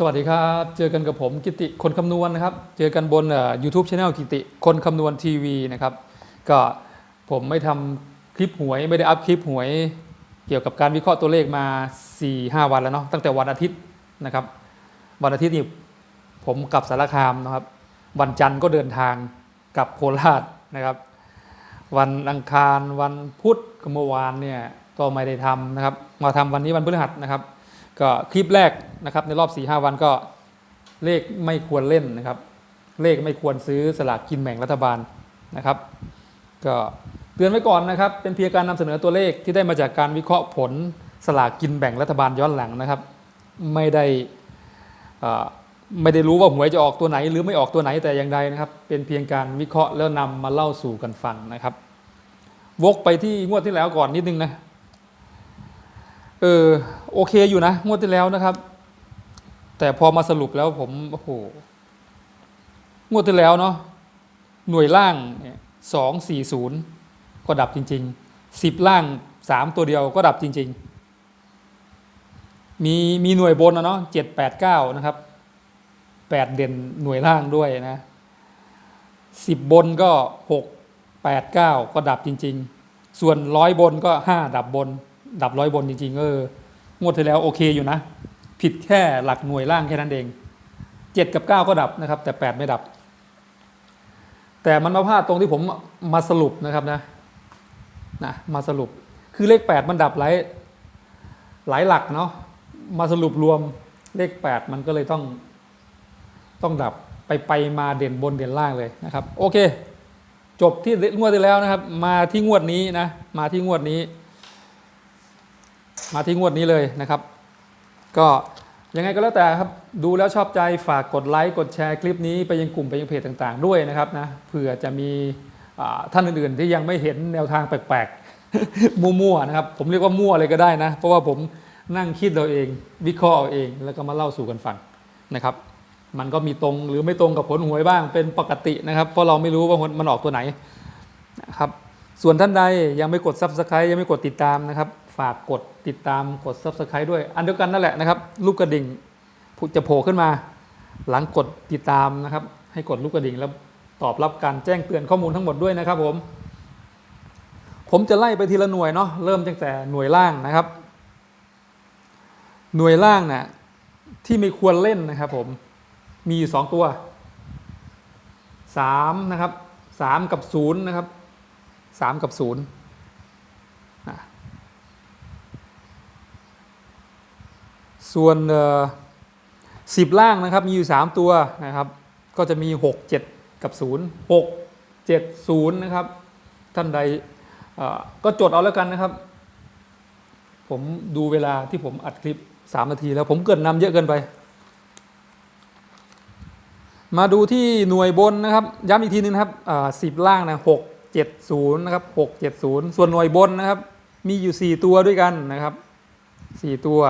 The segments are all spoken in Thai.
สวัสดีครับ เจอกันกับผมกิติคนคำนวณนะครับ เจอกันบนยูทูบช anel กิติคนคำนวณทีวีนะครับ ก็ผมไม่ทำคลิปหวยไม่ได้อัพคลิปหวย เกี่ยวกับการวิเคราะห์ตัวเลขมา 4-5 วันแล้วเนาะตั้งแต่วันอาทิตย์นะครับ วันอาทิตย์นี่ผมกลับสารคามนะครับ วันจันทร์ก็เดินทางกลับโคราชนะครับ วันอังคารวันพุธก็เมื่อวานเนี่ยก็ไม่ได้ทำนะครับ มาทำวันนี้วันพฤหัสนะครับ ก็คลิปแรกนะครับในรอบ4-5วันก็เลขไม่ควรเล่นนะครับ เลขไม่ควรซื้อสลากกินแบ่งรัฐบาลนะครับ ก็เตือนไว้ก่อนนะครับ เป็นเพียงการนำเสนอตัวเลขที่ได้มาจากการวิเคราะห์ผลสลากกินแบ่งรัฐบาลย้อนหลังนะครับ ไม่ได้อ่อไม่ได้รู้ว่าหวยจะออกตัวไหน หรือไม่ออกตัวไหนแต่อย่างใดนะครับ เป็นเพียงการวิเคราะห์แล้วนำมาเล่าสู่กันฟังนะครับ วกไปที่งวดที่แล้วก่อนนิดนึงนะ เออโอเคอยู่นะ งวดที่แล้วนะครับ แต่พอมาสรุปแล้วผมโอ้โหงวดที่แล้วเนาะหน่วยล่างสองสี่ศูนย์ก็ดับจริงๆสิบล่างสามตัวเดียวก็ดับจริง ๆ มีมีหน่วยบนนะเนาะเจ็ดแปดเก้านะครับแปดเด่นหน่วยล่างด้วยนะสิบบนก็หกแปดเก้าก็ดับจริง ๆ ส่วนร้อยบนก็ห้าดับบน ดับร้อยบนจริงๆเอองวดที่แล้วโอเคอยู่นะ ผิดแค่หลักหน่วยล่างแค่นั้นเองเจ็ดกับเก้าก็ดับนะครับ แต่แปดไม่ดับ แต่มันมาพลาดตรงที่ผมมาสรุปนะครับนะนะมาสรุปคือเลขแปดมันดับหลายหลายหลักเนาะมาสรุปรวมเลขแปดมันก็เลยต้องต้องดับไปไปมาเด่นบนเด่นล่างเลยนะครับ โอเค จบที่งวดที่แล้วนะครับ มาที่งวดนี้นะมาที่งวดนี้ มาที่งวดนี้เลยนะครับ ก็ยังไงก็แล้วแต่ครับดูแล้วชอบใจฝากกดไลค์กดแชร์คลิปนี้ไปยังกลุ่มไปยังเพจต่างๆ ด้วยนะครับนะเผื่อจะมีท่านอื่นๆที่ยังไม่เห็นแนวทางแปลกๆ มั่วๆนะครับ ผมเรียกว่ามั่วเลยก็ได้นะ เพราะว่าผมนั่งคิดเราเอง วิเคราะห์เอาเองแล้วก็มาเล่าสู่กันฟังนะครับ มันก็มีตรงหรือไม่ตรงกับผลหวยบ้างเป็นปกตินะครับ เพราะเราไม่รู้ว่ามันออกตัวไหนนะครับส่วนท่านใดยังไม่กด Subscribe ยังไม่กดติดตามนะครับ ฝากกดติดตามกด Subscribe ด้วย อันเดียวกันนั่นแหละนะครับลูกกระดิ่งจะโผล่ขึ้นมา หลังกดติดตามนะครับ ให้กดลูกกระดิ่งแล้วตอบรับการแจ้งเตือนข้อมูลทั้งหมดด้วยนะครับผมผมจะไล่ไปทีละหน่วยเนาะเริ่มตั้งแต่หน่วยล่างนะครับ หน่วยล่างน่ะที่ไม่ควรเล่นนะครับผมมีอยู่สองตัวสามนะครับสามกับศูนย์นะครับสามกับศูนย์อะ ส่วนสิบล่างนะครับมีอยู่สามตัวนะครับ ก็จะมีหกเจ็ดกับศูนย์หกเจ็ดศูนย์นะครับ ท่านใดก็จดเอาแล้วกันนะครับ ผมดูเวลาที่ผมอัดคลิป 3 นาทีแล้วผมเกินนำเยอะเกินไป มาดูที่หน่วยบนนะครับ ย้ำอีกทีนึงครับสิบล่างนะหกเจ็ดศูนย์นะครับหกเจ็ดศูนย์ส่วนหน่วยบนนะครับ มีอยู่ 4 ตัวด้วยกันนะครับ 4 ตัว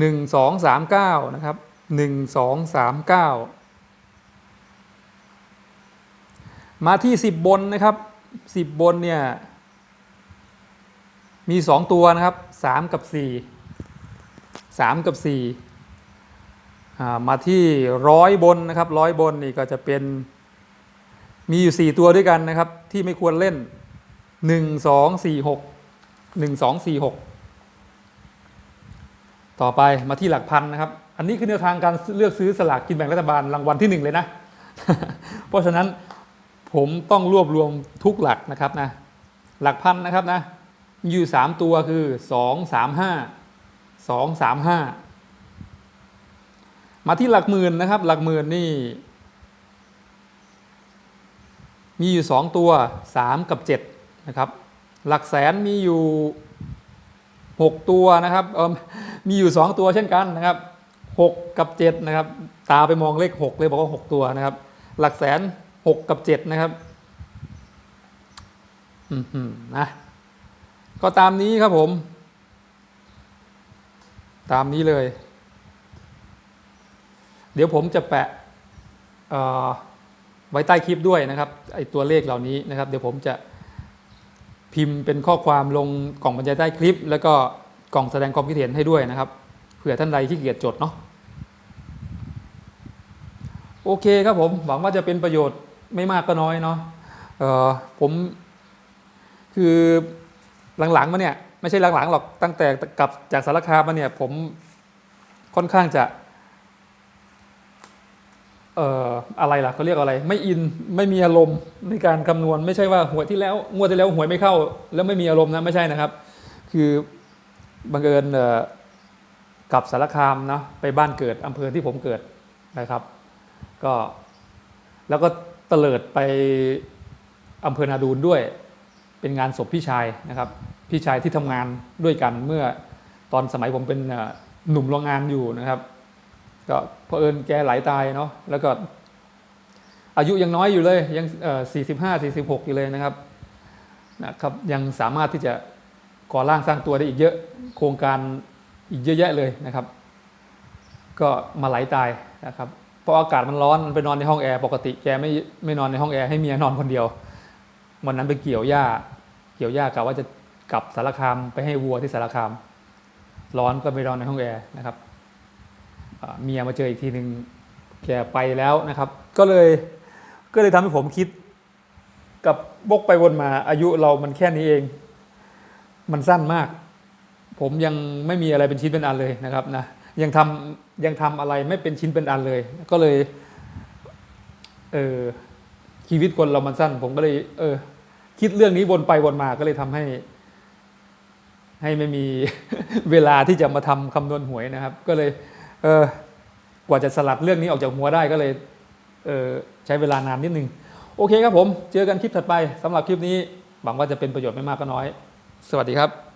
1 2 3 9นะครับ1 2 3 9มาที่10บนนะครับ10บนเนี่ยมี2ตัวนะครับ3กับ4 3กับ4อ่มาที่ร้อยบนนะครับร้อยบนนี่ก็จะเป็นมีอยู่4ตัวด้วยกันนะครับที่ไม่ควรเล่น1 2 4 6 1 2 4 6 ต่อไปมาที่หลักพันนะครับ อันนี้คือแนวทางการเลือกซื้อสลากกินแบ่งรัฐบาลรางวัลที่ 1 เลยนะ เพราะฉะนั้นผมต้องรวบรวมทุกหลักนะครับนะ หลักพันนะครับนะมีอยู่ 3 ตัวคือ 2 3 5 2 3 5 มาที่หลักหมื่นนะครับ หลักหมื่นนี่ มีอยู่ 2 ตัว 3 กับ 7 นะครับ หลักแสนมีอยู่ 6 ตัวนะครับเออ มีอยู่ 2 ตัวเช่นกันนะครับ 6 กับ 7 นะครับ ตาไปมองเลข 6 เลยบอกว่า 6 ตัวนะครับ หลักแสน 6 กับ 7 นะครับอืมนะก็ตามนี้ครับผม ตามนี้เลย เดี๋ยวผมจะแปะไว้ใต้คลิปด้วยนะครับไอตัวเลขเหล่านี้นะครับ เดี๋ยวผมจะพิมพ์เป็นข้อความลงกล่องบรรยายใต้คลิป แล้วก็ กล่องแสดงความคิดเห็นให้ด้วยนะครับเผื่อท่านใดที่เกียจจดเนาะโอเคครับผมหวังว่าจะเป็นประโยชน์ไม่มากก็น้อยเนาะผมคือหลังๆมาเนี่ยไม่ใช่หลังๆหรอกตั้งแต่กลับจากสารคามมาเนี่ยผมค่อนข้างจะเอ่ออะไรล่ะเขาเรียกอะไร ไม่อินไม่มีอารมณ์ในการคำนวณ ไม่ใช่ว่าหวยที่แล้วงวดที่แล้วหวยไม่เข้า แล้วไม่มีอารมณ์นะไม่ใช่นะครับ คือ บังเอิญกลับสารคามเนาะไปบ้านเกิดอำเภอที่ผมเกิดนะครับ ก็แล้วก็เตลิดไปอำเภอนาดูนด้วย เป็นงานศพพี่ชายนะครับ พี่ชายที่ทำงานด้วยกันเมื่อตอนสมัยผมเป็นหนุ่มโรงงานอยู่นะครับ ก็เผอิญแกไหลตายเนาะแล้วก็ อายุยังน้อยอยู่เลยยังสี่สิบห้าสี่สิบหกอยู่เลยนะครับนะครับ ยังสามารถที่จะ ก่อร่างสร้างตัวได้อีกเยอะ โครงการอีกเยอะแยะเลยนะครับ ก็มาไหลตายนะครับเพราะอากาศมันร้อนไปนอนในห้องแอร์ปกติแกไม่ไม่นอนในห้องแอร์ให้เมียนอนคนเดียว วันนั้นไปเกี่ยวหญ้า เกี่ยวหญ้ากะว่าจะกลับสารคามไปให้วัวที่สารคาม ร้อนก็ไปนอนในห้องแอร์นะครับเมียมาเจออีกทีหนึ่งแกไปแล้วนะครับ ก็เลยก็เลยทำให้ผมคิด กับบกไปวนมาอายุเรามันแค่นี้เอง มันสั้นมาก ผมยังไม่มีอะไรเป็นชิ้นเป็นอันเลยนะครับนะยังทำยังทำอะไรไม่เป็นชิ้นเป็นอันเลย ก็เลยเออชีวิตคนเรามันสั้น ผมก็เลย เออ คิดเรื่องนี้วนไปวนมาก็เลยทำให้ ให้ไม่มีเวลาที่จะมาทำคำนวณหวยนะครับ ก็เลย เออกว่าจะสลัดเรื่องนี้ออกจากหัวได้ก็เลยเออใช้เวลานานนิดนึง โอเคครับผม เจอกันคลิปถัดไปสำหรับคลิปนี้หวังว่าจะเป็นประโยชน์ไม่มากก็น้อย สวัสดีครับ